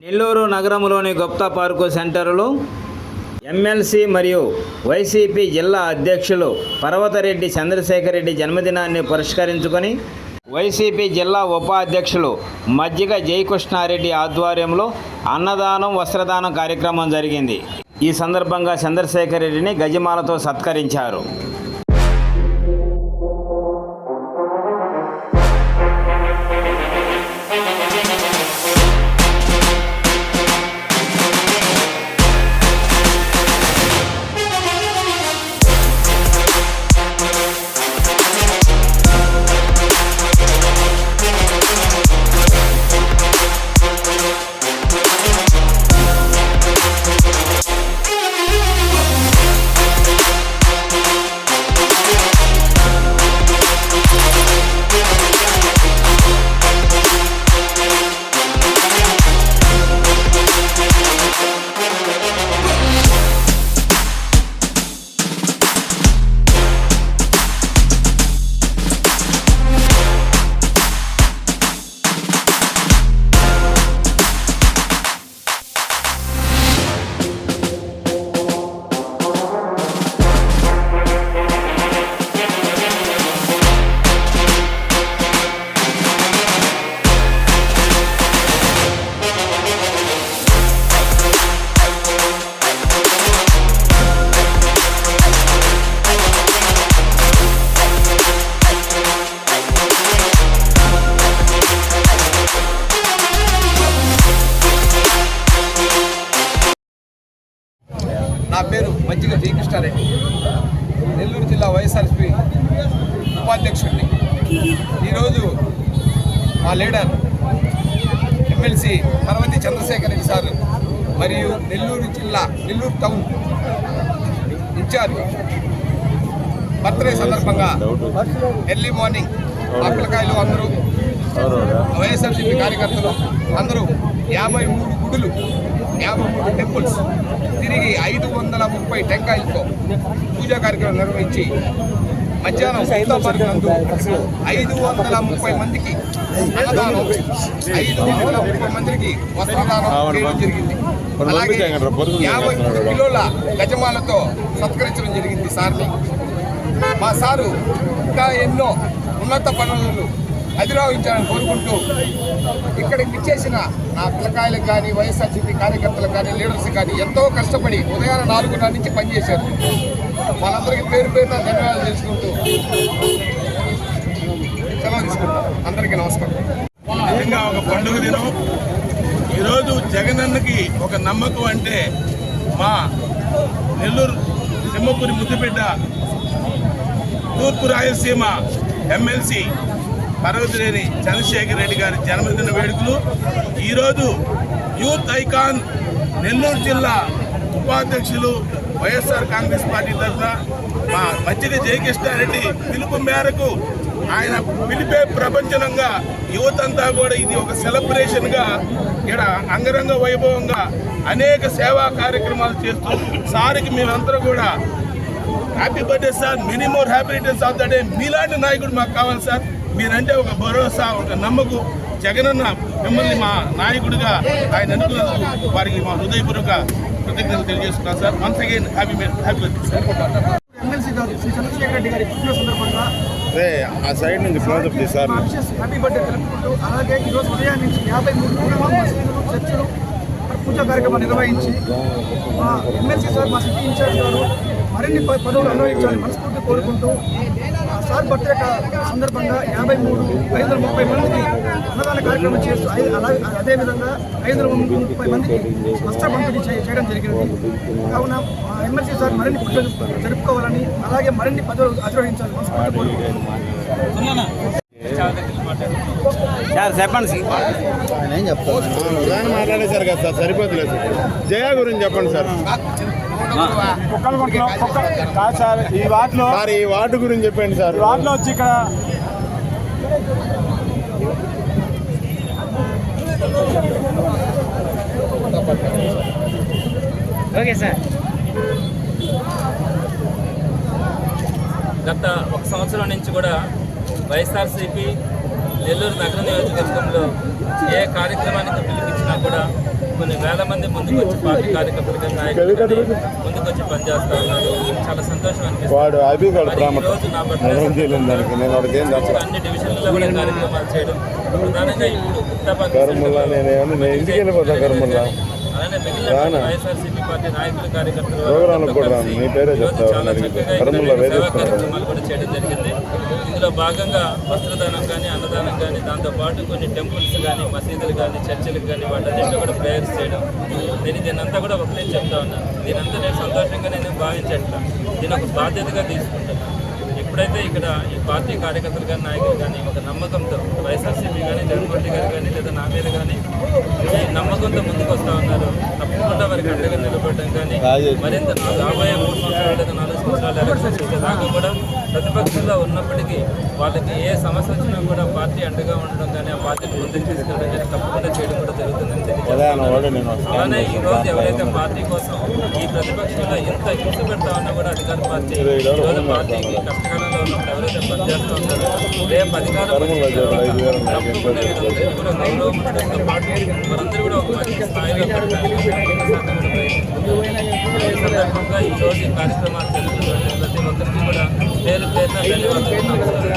నెల్లూరు నగరంలోని గుప్తా పార్కు సెంటర్లో ఎమ్మెల్సీ మరియు వైసీపీ జిల్లా అధ్యక్షులు పర్వతరెడ్డి చంద్రశేఖర్ రెడ్డి జన్మదినాన్ని పురస్కరించుకొని వైసీపీ జిల్లా ఉపాధ్యక్షులు మజ్జిగ జయకృష్ణారెడ్డి ఆధ్వర్యంలో అన్నదానం వస్త్రదానం కార్యక్రమం జరిగింది. ఈ సందర్భంగా చంద్రశేఖర్ రెడ్డిని గజమాలతో సత్కరించారు. పేరు మజ్జిగ జయకృష్ణారెడ్డి నెల్లూరు జిల్లా వైఎస్ఆర్సీపీ ఉపాధ్యక్షుడిని. ఈరోజు మా leader MLC Parvathi Chandrasekhar Reddy sir మరియు నెల్లూరు జిల్లా Nellore town in charge birthday సందర్భంగా ఎర్లీ మార్నింగ్ మా పిల్లకాయలు అందరూ వైఎస్ఆర్సీపీ కార్యకర్తలు అందరూ యాభై మూడు గుడులు యాభై మూడు టెంపుల్స్ తిరిగి ఐదు వందల ముప్పై టెంకాయలతో పూజా కార్యక్రమం నిర్వహించి మధ్యాహ్నం సైతా పార్క్ నందు ఐదు వందల ముప్పై మందికి అన్నదానం ఐదు వందల ముప్పై మందికి వస్త్రదానం చేయడం జరిగింది. అలాగే యాభై మూడు కిలోల గజమాలతో సత్కరించడం జరిగింది సార్ని. మా సారు ఇంకా ఎన్నో ఉన్నత పనులను అధిరోహించాలని కోరుకుంటూ ఇక్కడికి ఇచ్చేసిన నా పిల్లకాయలకు కానీ వైఎస్ఆర్సీపీ కార్యకర్తలకు కానీ లీడర్స్ కానీ ఎంతో కష్టపడి ఉదయాన నాలుగున్నర నుంచి పనిచేశారు. వాళ్ళందరికీ పేరు పేరున ధన్యవాదాలు తెలుసుకుంటూ సెలవు తీసుకుంటాను అందరికీ నమస్కారం. నిజంగా ఒక పండుగ దినం. ఈరోజు జగనన్నకి ఒక నమ్మకం అంటే మా నెల్లూరు సింహపురి ముద్దుబిడ్డ తూర్పు రాయలసీమ ఎమ్మెల్సీ పర్వతిరేని చంద్రశేఖర్ రెడ్డి గారి జన్మదిన వేడుకలు. ఈరోజు యూత్ ఐకాన్ నెల్లూరు జిల్లా ఉపాధ్యక్షులు వైఎస్ఆర్ కాంగ్రెస్ పార్టీ తరఫున మా మజ్జిగ జయకృష్ణారెడ్డి పిలుపు మేరకు ఆయన పిలిపే ప్రపంచనంగా యువతంతా కూడా ఇది ఒక సెలబ్రేషన్గా ఇక్కడ అంగరంగ వైభవంగా అనేక సేవా కార్యక్రమాలు చేస్తూ సార్కి మేమందరూ కూడా happy birthday sir many more more happy returns of the day. మీలాంటి నాయకుడు మాకు కావాలి సార్. మీరంటే ఒక భరోసా ఒక నమ్మకం. జగనన్న మిమ్మల్ని మా నాయకుడిగా ఆయన అనుకున్నందుకు వారికి మా హృదయపూర్వక కృతజ్ఞతలు తెలియజేస్తున్నాం sir. Once again happy happy MLC గారు శ్రీ చంద్రశేఖర్ రెడ్డి గారి పుట్టిన సందర్భంగా ఆ సైడ్ నుంచి క్లోజ్ సార్. మా విషెస్ హ్యాపీ బర్త్డే తెలుపుకుంటూ అలాగే ఈరోజు ఉదయం నుంచి యాభై మూడు పూర్వ మసీదులు చర్చిలు పూజా కార్యక్రమం నిర్వహించి మా ఎమ్మెల్సీ సార్ మా సిటీ ఇన్ఛార్జ్ గారు మరిన్ని ప- పదవులు అనుభవించాలని మనస్ఫూర్తి కోరుకుంటూ సార్ బర్త్డే సందర్భంగా యాభై మూడు ఐదు వందల ముప్పై మందికి అన్నదాన కార్యక్రమం చేస్తూ అదేవిధంగా ఐదు వందల ముప్పై మందికి వస్త్ర పంపిణీ చేయడం జరిగినది. కావున ఎమ్మెల్సీ సార్ మరిన్ని పూజలు జరుపుకోవాలని అలాగే మరిన్ని పదవులు అధిరోహించాలని మనస్ఫూర్తి కోరుకుంటున్నాను. సార్ చెప్పండి ఉదాహరణ మాట్లాడేశారు కదా సార్ సరిపోతులేదు జయ గురించి చెప్పండి సార్. కాదు సార్ ఈ వాటిలో సార్ ఈ వార్డు గురించి చెప్పండి సార్. వాటిలో వచ్చి ఇక్కడ ఓకే సార్. గత ఒక సంవత్సరం నుంచి కూడా వైఎస్ఆర్సీపీ నెల్లూరు నగర నియోజకవర్గంలో ఏ కార్యక్రమానికి పిలిపించినా కూడా కొన్ని వేల మంది ముందుకు వచ్చి పార్టీ కార్యకర్తలుగా నాయకులు ముందుకు వచ్చి పనిచేస్తా ఉన్నారు. చాలా సంతోషం అనిపిస్తుంది. అన్ని డివిజన్లలో కూడా కార్యక్రమాలు చేయడం ప్రధానంగా ఇప్పుడు వైఎస్ఆర్సీపీ పార్టీ నాయకులు కార్యకర్తలు ప్రోగ్రాంలకు కూడా రాను. నీ పేరే చాలా కూడా చేయడం జరిగింది. ఇందులో భాగంగా వస్త్రదానం కానీ అన్నదానం కానీ దాంతోపాటు కొన్ని టెంపుల్స్ కానీ మసీదులు కానీ చర్చిలకు కానీ వాటన్నింటిలో కూడా ప్రేయర్స్ చేయడం. నేను దీనంతా కూడా ఒకటే చెప్తా ఉన్నాను దీనంతా నేను సంతోషంగా నేను భావించట్లా. దీని ఒక బాధ్యతగా తీసుకుంటాను ఎప్పుడైతే ఇక్కడ ఈ పార్టీ కార్యకర్తలు కానీ నాయకులు కానీ ఒక నమ్మకంతో వైఎస్ఆర్సీపీ కానీ జగన్మోహన్ రెడ్డి గారు కానీ లేదా నా మీద కానీ ఈ నమ్మకంతో ముందుకు వస్తూ ఉన్నారు తప్పకుండా వారికి అండగా నిలబడడం కానీ మరింత రాబోయే మూడు సంవత్సరాలు లేదా నాలుగు సంవత్సరాలు ఎలక్షన్స్ వచ్చేదాకా కూడా ప్రతిపక్షంలో ఉన్నప్పటికీ వాళ్ళకి ఏ సమస్య వచ్చినా కూడా పార్టీ అండగా ఉండడం కానీ ఆ పార్టీని ముందుకు తీసుకెళ్ళడం కానీ తప్పకుండా చేయడం కూడా జరుగుతుందని తెలియజేస్తున్నాను. అలానే ఈ రోజు ఎవరైతే పార్టీ కోసం ఈ ప్రతిపక్షంలో ఎంత హింస పెడతా ఉన్నా కూడా అధికార పార్టీ ఈరోజు పార్టీకి కష్టకాలం కష్టకాలంలో ఉన్నప్పుడు ఎవరైతే పనిచేస్తూ ఉంటారో రేపు అధికారం తప్పకుండా కూడా గౌరవం పాటు వారందరూ కూడా ఒక మంచి స్థాయిలో ఈ సందర్భంగా రోజు ఈ కార్యక్రమాలు జరుగుతున్నటువంటి ప్రతి ఒక్కరికి కూడా పేరు పేరున ధన్యవాదాలు